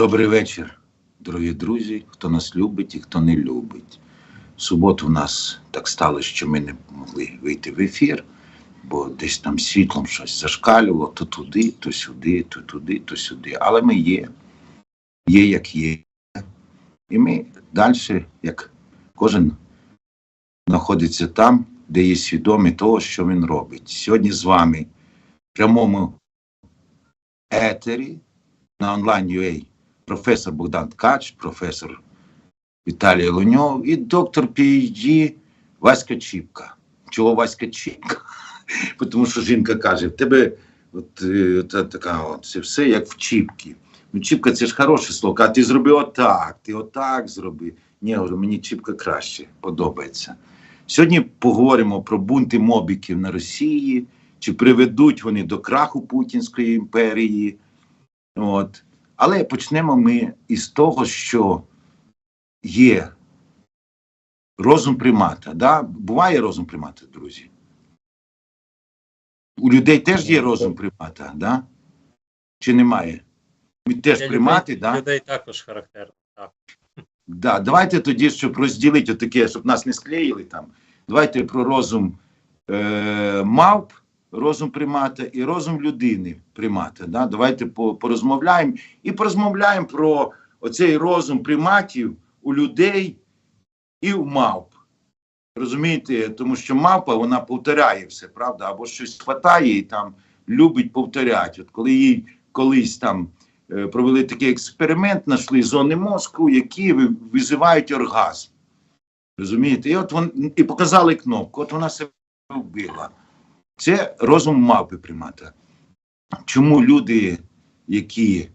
Добрий вечір, дорогі друзі, хто нас любить і хто не любить. В суботу в нас так стало, що ми не могли вийти в ефір, бо десь там світлом щось зашкалювало, то туди, то сюди, то туди, то сюди. Але ми є, є як є. І ми далі, як кожен знаходиться там, де є свідомий того, що він робить. Сьогодні з вами в прямому етері на онлайн UA професор Богдан Ткач, професор Віталій Луньов і доктор PhD Васька Чіпка. Чого Васька Чіпка? Тому що жінка каже, в тебе от, е, та, така от, це все як в Чіпки. Ну, Чіпка це ж хороше слово, а ти зроби отак, ти отак зроби. Ні, мені Чіпка краще подобається. Сьогодні поговоримо про бунти мобіків на Росії, чи приведуть вони до краху Путінської імперії. От. Але почнемо ми із того, що є розум примата. Да? Буває розум примата, друзі. У людей теж є розум примата, да? чи немає? Ми теж Для примати, людей, да? людей також характерно. Так. Да, давайте тоді, щоб розділити таке, щоб нас не склеїли там. Давайте про розум е, мавп, розум примата і розум людини примата. Да? Давайте порозмовляємо і порозмовляємо про оцей розум приматів у людей і у мавп. Розумієте, тому що мавпа вона повторяє все, правда, або щось хватає і там любить повторяти. От коли їй колись там е, провели такий експеримент, знайшли зони мозку, які визивають оргазм. Розумієте? І от вон, і показали кнопку, от вона себе вбила. Це розум мавпи примата. Чому люди, які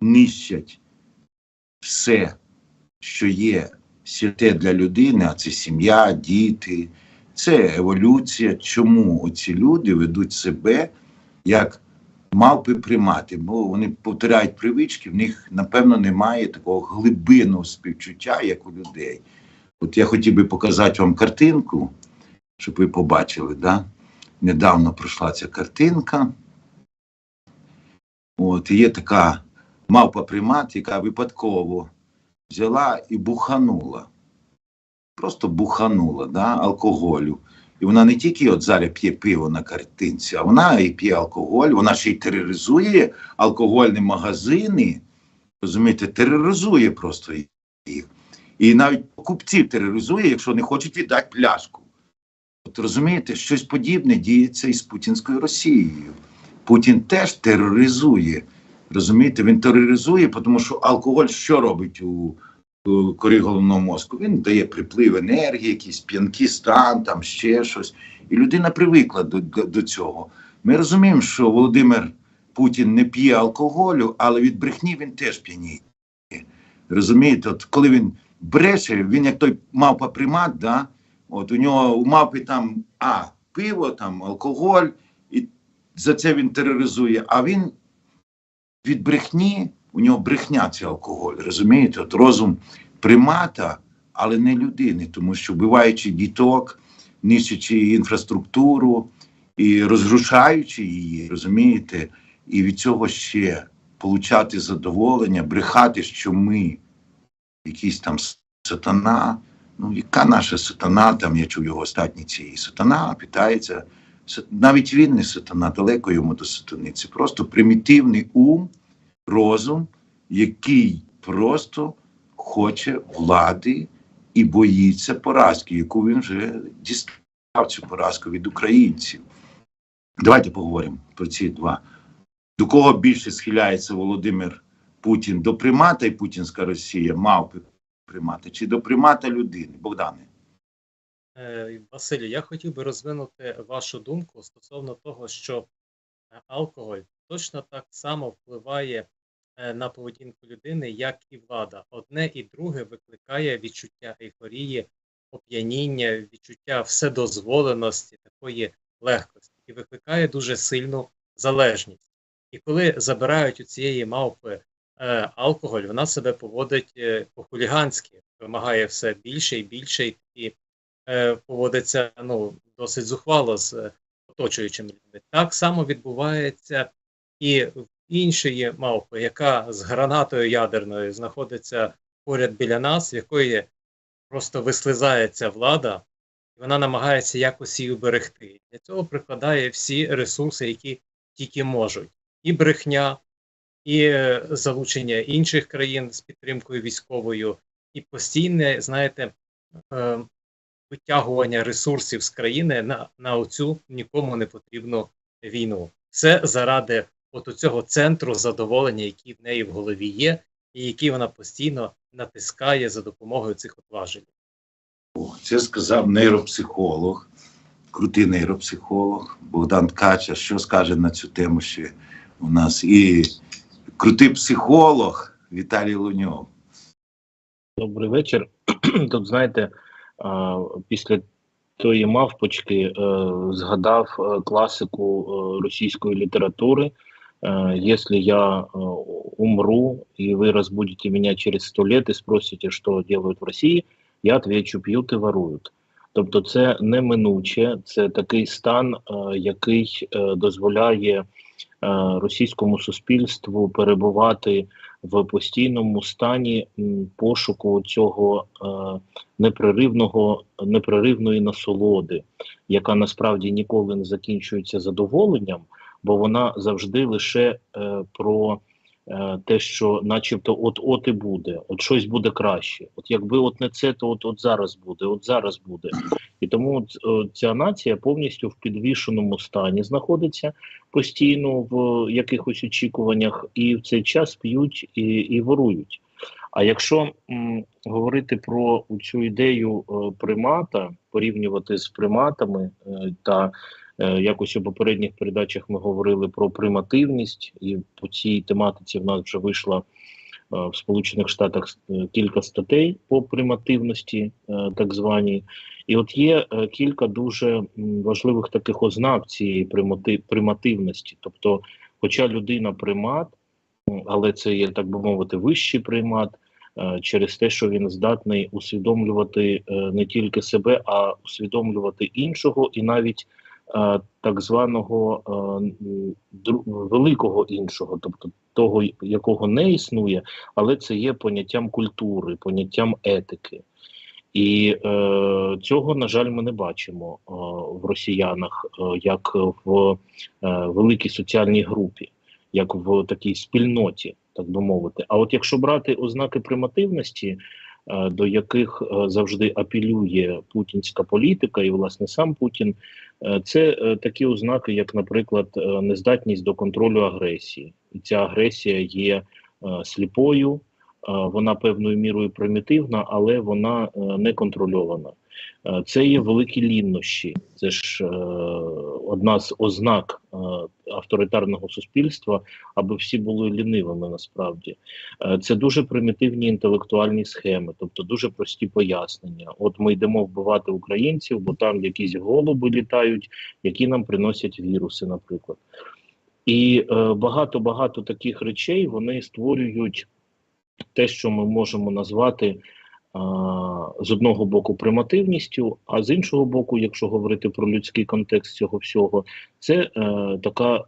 нищать все, що є святе для людини, а це сім'я, діти, це еволюція. Чому оці люди ведуть себе як мавпи примати? Бо вони повторяють привички, в них, напевно, немає такого глибинного співчуття, як у людей. От я хотів би показати вам картинку, щоб ви побачили, да? Недавно пройшла ця картинка. От, є така мавпа примат, яка випадково взяла і буханула. Просто буханула да, алкоголю. І вона не тільки от зараз п'є пиво на картинці, а вона і п'є алкоголь, вона ще й тероризує алкогольні магазини. Розумієте, тероризує просто їх. І навіть покупців тероризує, якщо не хочуть віддати пляшку. От розумієте, щось подібне діється і з путінською Росією. Путін теж тероризує. Розумієте, він тероризує, тому що алкоголь що робить у, у корі головного мозку? Він дає приплив енергії, якийсь п'янкий стан, там ще щось. І людина привикла до, до, до цього. Ми розуміємо, що Володимир Путін не п'є алкоголю, але від брехні він теж п'яніє. Розумієте, от коли він бреше, він як той мавпа примат, да? От у нього у мавпи там а, пиво, там алкоголь, і за це він тероризує, а він від брехні, у нього брехня це алкоголь, розумієте? От розум примата, але не людини, тому що вбиваючи діток, нищачи інфраструктуру і розрушаючи її, розумієте, і від цього ще получати задоволення, брехати, що ми якийсь там сатана. Ну, яка наша сатана, там я чув його остатні цієї сатана, питається. Навіть він не сатана, далеко йому до сатани. Це просто примітивний ум, розум, який просто хоче влади і боїться поразки, яку він вже дістав цю поразку від українців. Давайте поговоримо про ці два. До кого більше схиляється Володимир Путін? До примата і Путінська Росія, мавпи примата, чи до примата людини? Богдане. Е, Василю, я хотів би розвинути вашу думку стосовно того, що е, алкоголь точно так само впливає е, на поведінку людини, як і влада. Одне і друге викликає відчуття ейфорії, оп'яніння, відчуття вседозволеності, такої легкості, і викликає дуже сильну залежність. І коли забирають у цієї мавпи алкоголь, вона себе поводить е, по-хуліганськи, вимагає все більше і більше, і е, поводиться ну, досить зухвало з е, оточуючими людьми. Так само відбувається і в іншої мавпи, яка з гранатою ядерною знаходиться поряд біля нас, в якої просто вислизається влада, і вона намагається якось її уберегти. Для цього прикладає всі ресурси, які тільки можуть. І брехня, і залучення інших країн з підтримкою військовою, і постійне, знаєте, е, витягування ресурсів з країни на, на оцю нікому не потрібну війну. Все заради от цього центру задоволення, який в неї в голові є, і який вона постійно натискає за допомогою цих отважень. Це сказав нейропсихолог, крутий нейропсихолог Богдан Ткача. Що скаже на цю тему ще у нас? І крутий психолог Віталій Луньов. Добрий вечір. Тут знаєте, після тої мавпочки е, згадав е, класику е, російської літератури. Если я умру, и вы разбудите меня через сто лет и спросите, что делают в Росії, я отвечу, п'ють і ворують. Тобто це неминуче, це такий стан, який дозволяє російському суспільству перебувати в постійному стані пошуку цього е, непреривного непреривної насолоди, яка насправді ніколи не закінчується задоволенням, бо вона завжди лише е, про е, те, що, начебто, от от і буде, от щось буде краще. От якби от не це, то от, от зараз буде, от зараз буде. І тому от, е, ця нація повністю в підвішеному стані знаходиться постійно в якихось очікуваннях, і в цей час п'ють і, і ворують. А якщо м, говорити про цю ідею е, примата, порівнювати з приматами е, та е, якось у попередніх передачах ми говорили про примативність, і по цій тематиці в нас вже вийшла е, в Сполучених Штатах е, кілька статей по примативності, е, так званій. І от є е, кілька дуже важливих таких ознак цієї примати, примативності. Тобто, хоча людина примат, але це є, так би мовити, вищий примат е, через те, що він здатний усвідомлювати е, не тільки себе, а усвідомлювати іншого і навіть е, так званого е, великого іншого, тобто того, якого не існує, але це є поняттям культури, поняттям етики. І е, цього, на жаль, ми не бачимо е, в росіянах е, як в е, великій соціальній групі, як в такій спільноті, так би мовити. А от якщо брати ознаки примативності, е, до яких е, завжди апелює путінська політика, і власне сам Путін, е, це е, такі ознаки, як, наприклад, е, нездатність до контролю агресії, і ця агресія є е, сліпою. Е, вона певною мірою примітивна, але вона е, не контрольована. Е, Це є великі ліннощі. Це ж е, одна з ознак е, авторитарного суспільства, аби всі були лінивими насправді. Це дуже примітивні інтелектуальні схеми, тобто дуже прості пояснення. От ми йдемо вбивати українців, бо там якісь голуби літають, які нам приносять віруси, наприклад. І багато багато таких речей вони створюють те, що ми можемо назвати з одного боку примативністю, а з іншого боку, якщо говорити про людський контекст цього всього, це е, така е,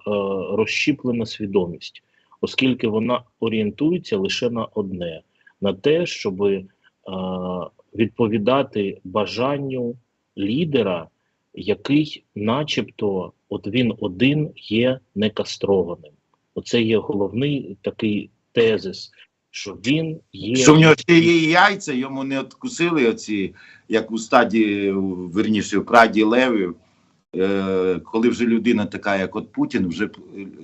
розщіплена свідомість, оскільки вона орієнтується лише на одне: на те, щоб е, відповідати бажанню лідера, який, начебто, от він один є некастрованим. Оце є головний такий тезис, що він є Що в нього ще є яйця, йому не откусили оці, як у стаді, верніше, в праді левів, е, коли вже людина така, як от Путін, вже е,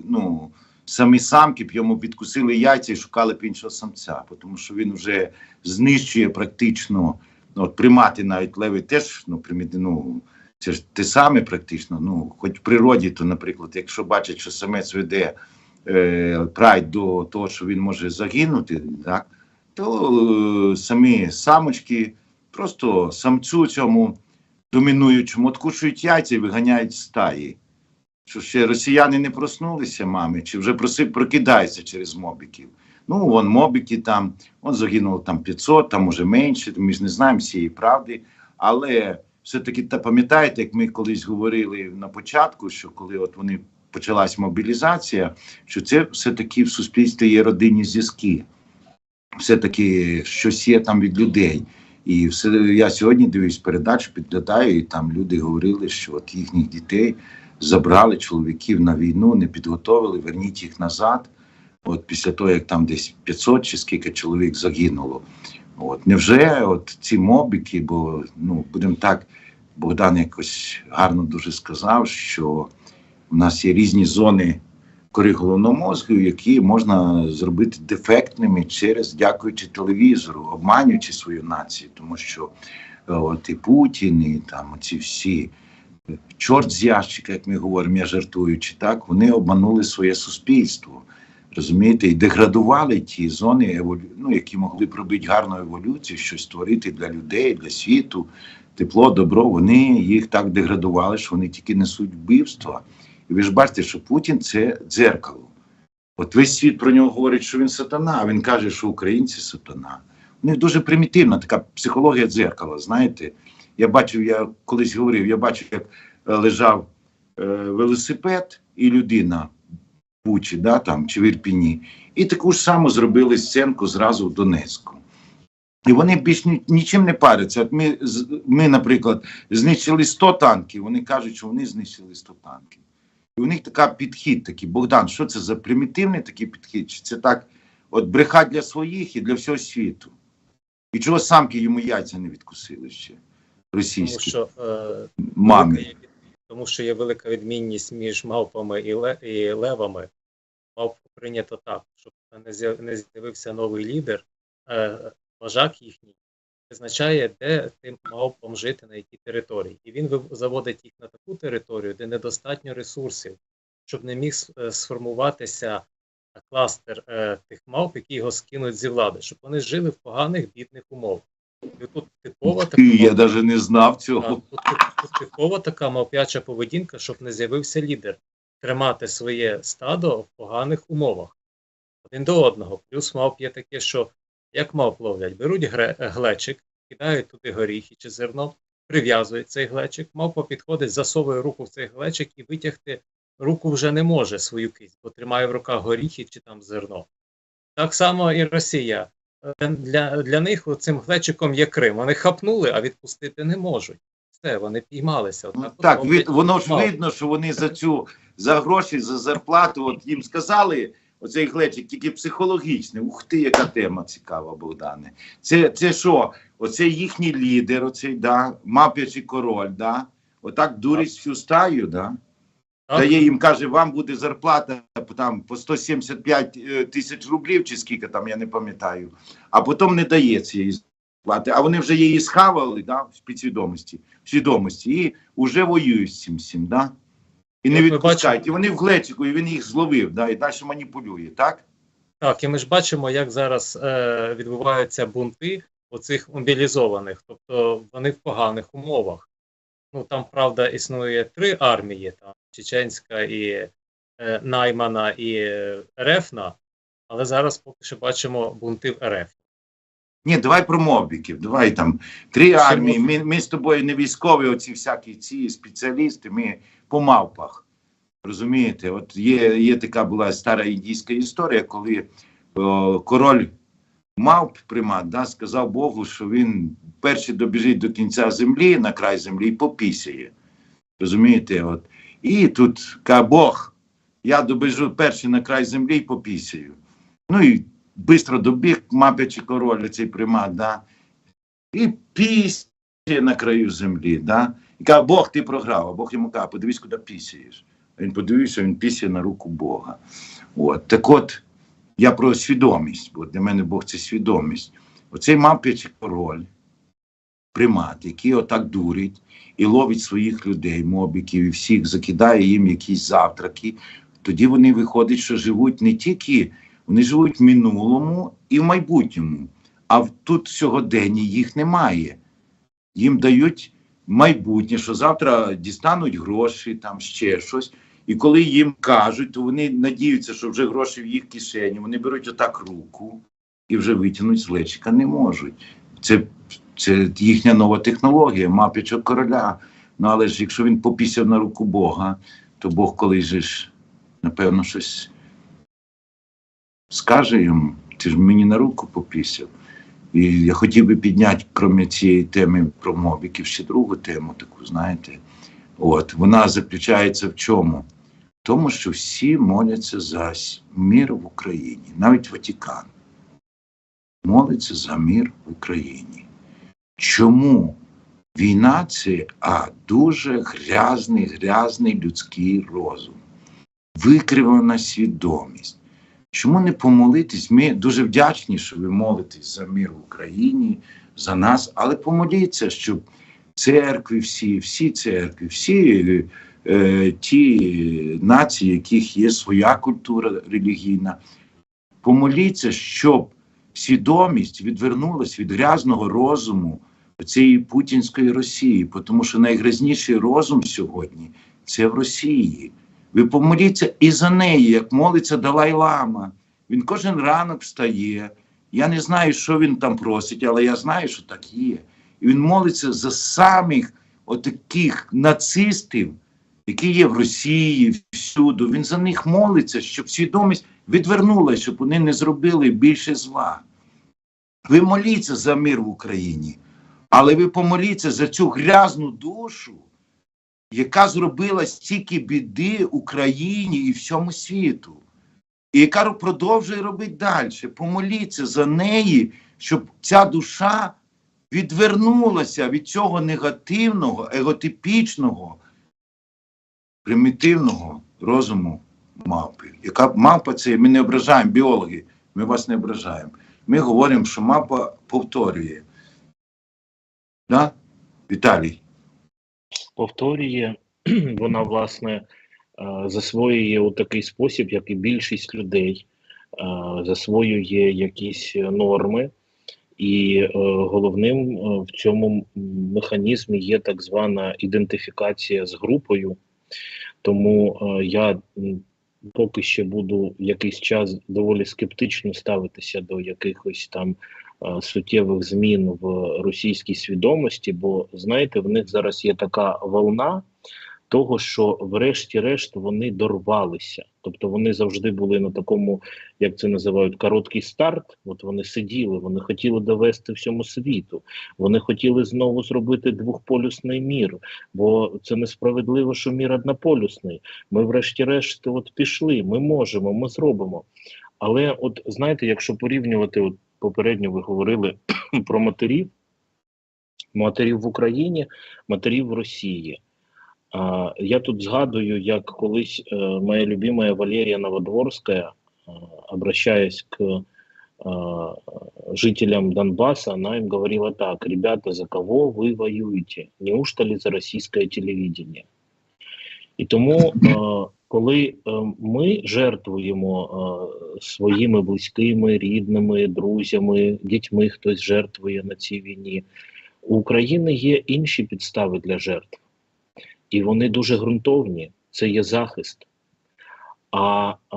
ну, самі самки б йому підкусили яйця і шукали б іншого самця, тому що він вже знищує практично, ну, от примати навіть леви теж, ну, приміти, ну, це ж те саме практично, ну, хоч в природі, то, наприклад, якщо бачать, що самець веде е, до того, що він може загинути, так, то е, самі самочки просто самцю цьому домінуючому откушують яйця і виганяють стаї. Що ще росіяни не проснулися, мами, чи вже проси, прокидаються через мобіків. Ну, вон мобіки там, вон загинуло там 500, там може менше, ми ж не знаємо всієї правди. Але все-таки та пам'ятаєте, як ми колись говорили на початку, що коли от вони почалась мобілізація, що це все-таки в суспільстві є родинні зв'язки. Все-таки щось є там від людей. І все я сьогодні дивлюсь передачу, підглядаю, і там люди говорили, що от їхніх дітей забрали чоловіків на війну, не підготовили, верніть їх назад. От після того, як там десь 500 чи скільки чоловік загинуло. От невже от ці мобіки, бо ну будемо так, Богдан якось гарно дуже сказав, що в нас є різні зони кори головного мозку, які можна зробити дефектними через дякуючи телевізору, обманюючи свою націю, тому що е, от і Путін, і там ці всі е, чорт з ящика, як ми говоримо, я жартуючи, так вони обманули своє суспільство. Розумієте, і деградували ті зони, еволю... ну, які могли б робити гарну еволюцію, щось створити для людей, для світу, тепло, добро. Вони їх так деградували, що вони тільки несуть вбивства. І ви ж бачите, що Путін це дзеркало. От весь світ про нього говорить, що він сатана, а він каже, що українці сатана. У них дуже примітивна така психологія дзеркала. Знаєте, я бачив, я колись говорив, я бачив, як е, лежав е, велосипед і людина в Бучі, да, там, чи в Ірпіні, і таку ж саму зробили сценку зразу в Донецьку. І вони більш нічим не паряться. От ми, ми, наприклад, знищили 100 танків, вони кажуть, що вони знищили 100 танків. І у них така підхід такий. Богдан, що це за примітивний такий підхід? Чи це так, от бреха для своїх і для всього світу? І чого самки йому яйця не відкусили ще? Тому Російські що, е, велика є- тому що є велика відмінність між мавпами і, ле, і левами. Мавпу прийнято так, щоб не не з'явився новий лідер, е, вожак їхній визначає, де тим мавпам жити, на якій території. І він заводить їх на таку територію, де недостатньо ресурсів, щоб не міг е, сформуватися кластер е, тих мавп, які його скинуть зі влади, щоб вони жили в поганих бідних умовах. І тут типова така я навіть не знав цього. Тут, тут, тут типова така мавпяча поведінка, щоб не з'явився лідер, тримати своє стадо в поганих умовах один до одного. Плюс мавп є таке, що як мавп ловлять, беруть глечик, кидають туди горіхи чи зерно, прив'язують цей глечик, мавпа підходить, засовує руку в цей глечик і витягти руку вже не може свою кисть, бо тримає в руках горіхи чи там зерно. Так само і Росія. Е, Для, для них цим глечиком є Крим. Вони хапнули, а відпустити не можуть. Все, вони піймалися. Ну, Отак от Так, ви, воно ж видно, що вони за цю за гроші, за зарплату, от їм сказали оцей глечик, тільки психологічний. Ух ти, яка тема цікава, Богдане. Це, це що? Оце їхній лідер, оцей, да, мап'ячий король, да? Отак дурить всю стаю, да? Дає їм, каже, вам буде зарплата там по 175 е, тисяч рублів, чи скільки там, я не пам'ятаю, а потім не дає цієї зарплати. А вони вже її схавали да, в підсвідомості, в свідомості, і вже воюють з цим всім, да? І не відпускають. І вони в глечику, і він їх зловив, да, і далі маніпулює, так? Так, і ми ж бачимо, як зараз е, відбуваються бунти оцих мобілізованих, тобто вони в поганих умовах. Ну там, правда, існує три армії: там чеченська і е, наймана і е, РФна, але зараз поки що бачимо бунти в РФ. Ні, давай про мобіків, давай там три армії. Ми, ми з тобою не військові, оці всякі ці спеціалісти, ми по мавпах. Розумієте, от є, є така була стара індійська історія, коли о, король мавп примат да, сказав Богу, що він перший добіжить до кінця землі, на край землі, і попісяє. Розумієте? От. І тут каже Бог, я добіжу перший на край землі і попісяю. Ну і бистро добіг мапячий король, цей примат, да, і пісяє на краю землі. Да, і каже, Бог, ти програв. А Бог йому каже, подивись, куди пісяєш. А Він подивився, він пісяє на руку Бога. От. Так от, я про свідомість, бо для мене Бог це свідомість. Оцей мавпячий король, примат, який отак дурить і ловить своїх людей, мобіків, і всіх закидає їм якісь завтраки, тоді вони виходять, що живуть не тільки вони живуть в минулому і в майбутньому, а тут сьогоденні їх немає. Їм дають майбутнє, що завтра дістануть гроші, там ще щось. І коли їм кажуть, то вони надіються, що вже гроші в їх кишені. Вони беруть отак руку і вже витягнути з лечика не можуть. Це, це їхня нова технологія, мапічок короля. Ну але ж якщо він попісяв на руку Бога, то Бог колись ж напевно, щось скаже йому. Ти ж мені на руку попісяв. І я хотів би підняти, крім цієї теми про мобіків, ще другу тему, таку, знаєте. От, вона заключається в чому? В тому, що всі моляться за мир в Україні, навіть Ватикан молиться за мир в Україні. Чому? Війна це а дуже грязний, грязний людський розум, викривлена свідомість. Чому не помолитись? Ми дуже вдячні, що ви молитесь за мир в Україні, за нас, але помоліться, щоб церкви, всі, всі церкви, всі е, ті нації, яких є своя культура релігійна, помоліться, щоб свідомість відвернулась від грязного розуму цієї путінської Росії, тому що найгрязніший розум сьогодні це в Росії. Ви помоліться і за неї, як молиться Далай-Лама. Він кожен ранок встає. Я не знаю, що він там просить, але я знаю, що так є. І він молиться за самих отаких нацистів, які є в Росії, всюди. Він за них молиться, щоб свідомість відвернулася, щоб вони не зробили більше зла. Ви моліться за мир в Україні, але ви помоліться за цю грязну душу, яка зробила стільки біди Україні і всьому світу, і яка продовжує робити далі. Помоліться за неї, щоб ця душа відвернулася від цього негативного, еготипічного, примітивного розуму мавпи. Яка мавпа це ми не ображаємо біологи, ми вас не ображаємо. Ми говоримо, що мавпа повторює. Да? Віталій. Повторює, вона власне е, засвоює у такий спосіб, як і більшість людей, е, засвоює якісь норми, і е, головним в цьому механізмі є так звана ідентифікація з групою. Тому я поки ще буду якийсь час доволі скептично ставитися до якихось там суттєвих змін в російській свідомості, бо знаєте, в них зараз є така волна того, що врешті-решт вони дорвалися. Тобто вони завжди були на такому, як це називають, короткий старт. От вони сиділи, вони хотіли довести всьому світу. Вони хотіли знову зробити двохполюсний мір, бо це несправедливо, що мір однополюсний. Ми, врешті-решт, от пішли, ми можемо, ми зробимо. Але, от знаєте, якщо порівнювати, от попередньо ви говорили про матерів, матерів в Україні, матерів в Росії. А, я тут згадую, як колись е, моя любимая Валерія Новодворська, е, обращаясь к е, жителям Донбасса, она им говорила так, ребята, за кого вы воюете? Неужто ли за російське телевидение? І тому, е, коли е, ми жертвуємо е, своїми близькими, рідними, друзями, дітьми, хтось жертвує на цій війні, у України є інші підстави для жертв, і вони дуже ґрунтовні. Це є захист. А, а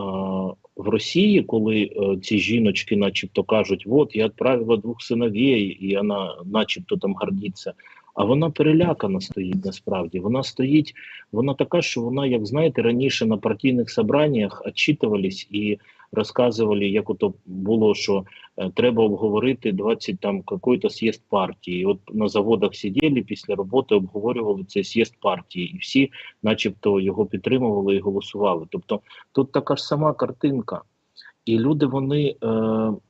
в Росії, коли е, ці жіночки, начебто, кажуть, от я відправила двох синовей, і вона, начебто, там гордиться. А вона перелякана стоїть насправді. Вона стоїть, вона така, що вона, як знаєте, раніше на партійних собраннях отчитувались і розказували, як ото було, що е, треба обговорити 20 там какой-то з'їзд партії. От на заводах сиділи після роботи, обговорювали цей з'їзд партії, і всі, начебто, його підтримували і голосували. Тобто тут така ж сама картинка. І люди, вони, е,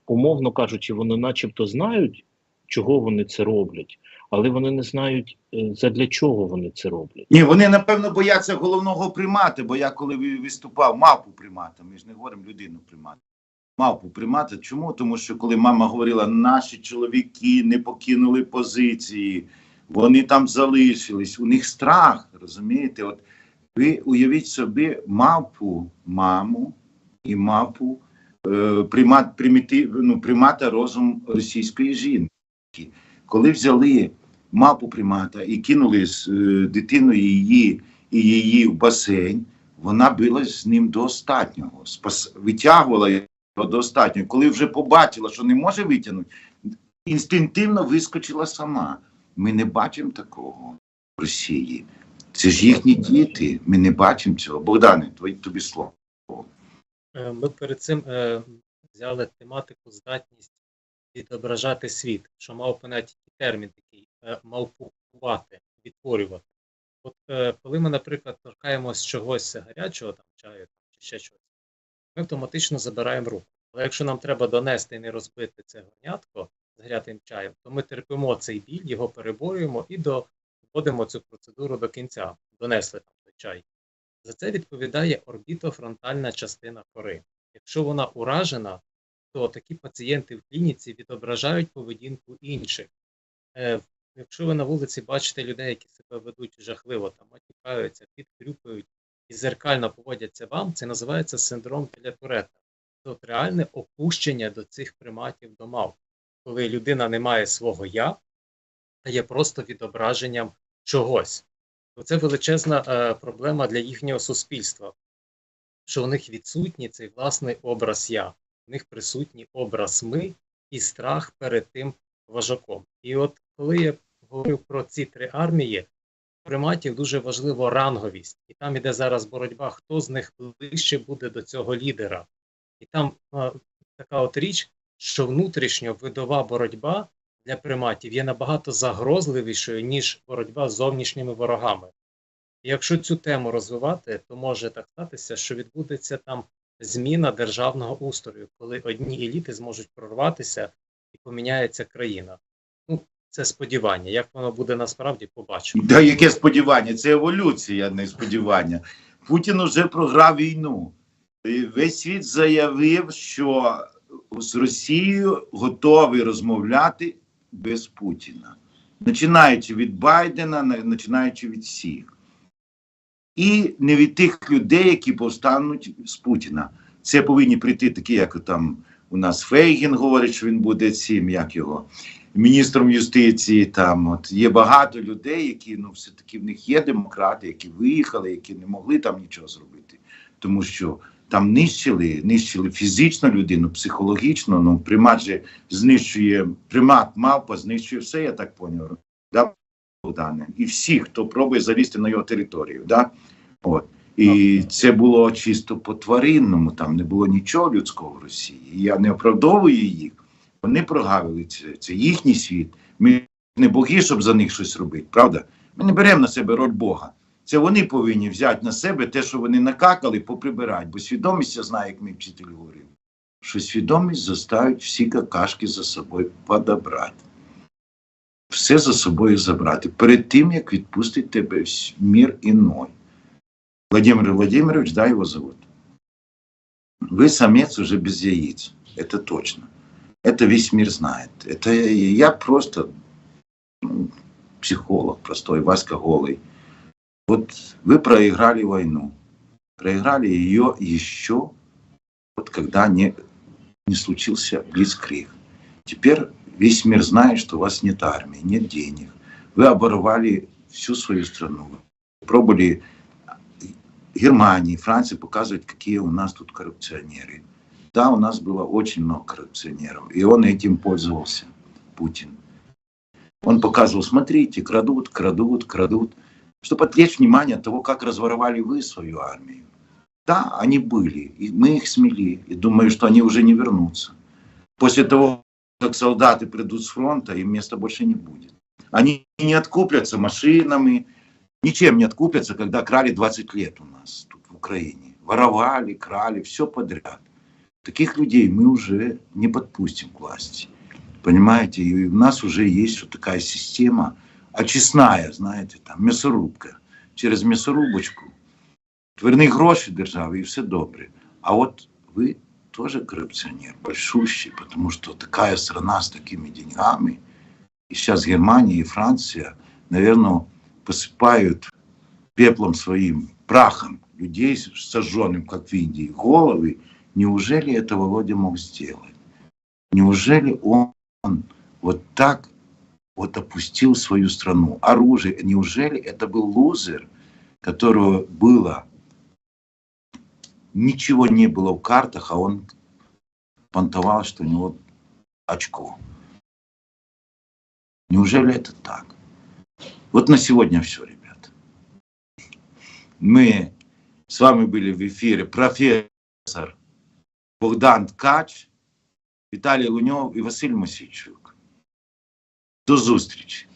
умовно кажучи, вони начебто знають, чого вони це роблять, але вони не знають, е, задля чого вони це роблять. Ні, вони напевно бояться головного примати, бо я коли виступав, мавпу примата, ми ж не говоримо людину примата. Мавпу примата. Чому? Тому що коли мама говорила, наші чоловіки не покинули позиції, вони там залишились, у них страх, розумієте? От ви уявіть собі мавпу, маму і мавпу е, примат, примітив, ну, примата розум російської жінки. Коли взяли мапу примата і кинули з е, дитиною її і її в басейн, вона билась з ним до останнього, спас, витягувала його до останнього. Коли вже побачила, що не може витягнути, інстинктивно вискочила сама. Ми не бачимо такого в Росії. Це ж їхні діти. Ми не бачимо цього. Богдане, тобі слово. Е, Ми перед цим е, взяли тематику здатність відображати світ, що мав поняття термін такий е, мавпувати, відтворювати. От е, коли ми, наприклад, торкаємось чогось гарячого, там чаю чи ще чогось, ми автоматично забираємо руку. Але якщо нам треба донести і не розбити це горнятко з гарячим чаєм, то ми терпимо цей біль, його переборюємо і доводимо цю процедуру до кінця. Донесли там той чай. За це відповідає орбітофронтальна частина кори. Якщо вона уражена, то такі пацієнти в клініці відображають поведінку інших. Е, Якщо ви на вулиці бачите людей, які себе ведуть жахливо, там матюкаються, підхрюпають і зеркально поводяться вам, це називається синдром Телятурета. От реальне опущення до цих приматів до мав, коли людина не має свого я, а є просто відображенням чогось. То це величезна е, проблема для їхнього суспільства, що у них відсутній цей власний образ я, у них присутній образ ми і страх перед тим важаком. І от коли я говорив про ці три армії, у приматів дуже важливо ранговість, і там іде зараз боротьба, хто з них ближче буде до цього лідера. І там е, така от річ, що внутрішньо видова боротьба для приматів є набагато загрозливішою, ніж боротьба з зовнішніми ворогами. І якщо цю тему розвивати, то може так статися, що відбудеться там зміна державного устрою, коли одні еліти зможуть прорватися і поміняється країна. Це сподівання. Як воно буде насправді, побачимо. Да, яке сподівання? Це еволюція, не сподівання. Путін уже програв війну. Весь світ заявив, що з Росією готовий розмовляти без Путіна, починаючи від Байдена, починаючи від всіх. І не від тих людей, які повстануть з Путіна. Це повинні прийти такі, як там у нас Фейгін говорить, що він буде цим, як його міністром юстиції. Там от є багато людей, які ну все таки в них є демократи, які виїхали, які не могли там нічого зробити, тому що там нищили, нищили фізично людину, психологічно. Ну примат же знищує примат, мавпа знищує все. Я так поняв. Да, Богдане? І всі, хто пробує залізти на його територію. Да? От. І це було чисто по тваринному, там не було нічого людського в Росії. Я не оправдовую їх. Вони прогавили це, це їхній світ. Ми не боги, щоб за них щось робити, правда? Ми не беремо на себе роль Бога. Це вони повинні взяти на себе те, що вони накакали, поприбирати. Бо свідомість, я знаю, як мій вчитель говорив, що свідомість заставить всі какашки за собою подобрати. Все за собою забрати. Перед тим, як відпустить тебе мір іной. Владимир Владимирович, да, его зовут? Вы самец уже без яиц. Это точно. Это весь мир знает. Это я просто ну, психолог простой, Васька Голый. Вот вы проиграли войну. Проиграли ее еще, вот когда не, не случился Блицкриг. Теперь весь мир знает, что у вас нет армии, нет денег. Вы оборвали всю свою страну. Пробовали Германии, Франции показывать, какие у нас тут коррупционеры. Да, у нас было очень много коррупционеров, и он этим пользовался, Путин. Он показывал, смотрите, крадут, крадут, крадут, чтобы отвлечь внимание от того, как разворовали вы свою армию. Да, они были, и мы их смели, и думаю, что они уже не вернутся. После того, как солдаты придут с фронта, им места больше не будет. Они не откупятся машинами, ничем не откупятся, когда крали 20 лет у нас тут в Украине. Воровали, крали, все подряд. Таких людей мы уже не подпустим к власти. Понимаете, и у нас уже есть вот такая система очисная, знаете, там мясорубка. Через мясорубочку верни гроші державі і все добре. А от ви тоже коррупционер, большущий, потому что такая страна с такими деньгами, и сейчас Германия и Франция, наверное, посыпают пеплом своим, прахом людей, сожженным, как в Индии, головы. Неужели это Володя мог сделать? Неужели он вот так вот опустил свою страну? Оружие. Неужели это был лузер, которого было ничего не было в картах, а он понтовал, что у него очко. Неужели это так? Вот на сегодня все, ребят. Мы с вами были в эфире профессор Богдан Ткач, Віталій Луньов і Василь Мосійчук. До зустрічі!